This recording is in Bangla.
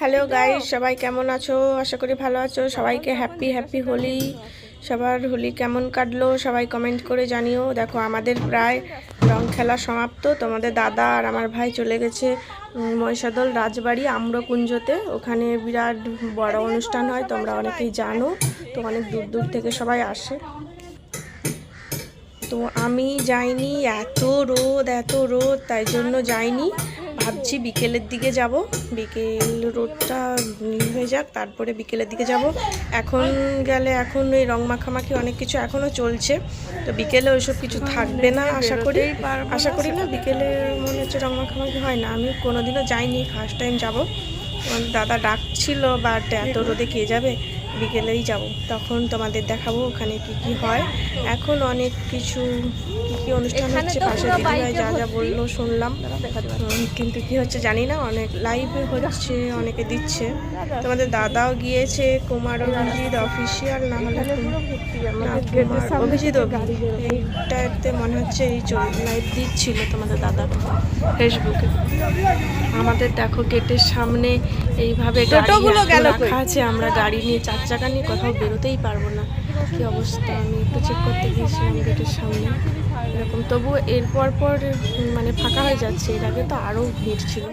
হ্যালো গাইস সবাই কেমন আছো? আশা করি ভালো আছো। সবাইকে হ্যাপি হ্যাপি হোলি সবার হোলি কেমন কাটলো? সবাই কমেন্ট করে জানিও। দেখো আমাদের প্রায় রং খেলা সমাপ্ত। তোমাদের দাদা আর আমার ভাই চলে গেছে মহিষাদল রাজবাড়ি আম্রকুঞ্জতে। ওখানে বিরাট বড় অনুষ্ঠান হয় তোমরা অনেকেই জানো। তো অনেক দূর দূর থেকে সবাই আসে। তো আমি যাইনি। এত রোদ এত রোদ তাই জন্য যাইনি। ভাবছি বিকেলের দিকে যাব। বিকেল রোদটা নীল হয়ে যাক তারপরে বিকেলের দিকে যাব। এখন গেলে এখন ওই রং মাখামাখি অনেক কিছু এখনও চলছে। তো বিকেলে ওইসব কিছু থাকবে না আশা করি। আশা করি না বিকেলে মনে হচ্ছে রং মাখামাখি হয় না। আমি কোনোদিনও যাইনি ফার্স্ট টাইম যাব। দাদা ডাকছিল বাট এত রোদে কে যাবে? বিকেলেই যাব। তখন তোমাদের দেখাবো ওখানে কি কি হয়। এখন অনেক কিছু কি কি অনুষ্ঠান হচ্ছে পাশে দিদিভাই যা যা বলল শুনলাম। কিন্তু কি হচ্ছে জানি না অনেক লাইভে হচ্ছে অনেকে দিচ্ছে। তোমাদের দাদাও গিয়েছে কুমার অভিজিৎ অফিসিয়াল না হলে অভিজিৎ অভি এইটাতে মনে হচ্ছে এই লাইভ দিচ্ছিল তোমাদের দাদা ফেসবুকে আমাদের দেখো গেটের সামনে এইভাবে রাখা আছে আমরা গাড়ি নিয়ে চাকা নিয়ে কোথাও বেরোতেই পারব না। কি অবস্থা? আমি একটু চেক করতে গিয়েছিলাম গেটের সামনে। এরকম, তবুও এরপর পর মানে ফাঁকা হয়ে যাচ্ছে। এর আগে তো আরও ভিড় ছিল।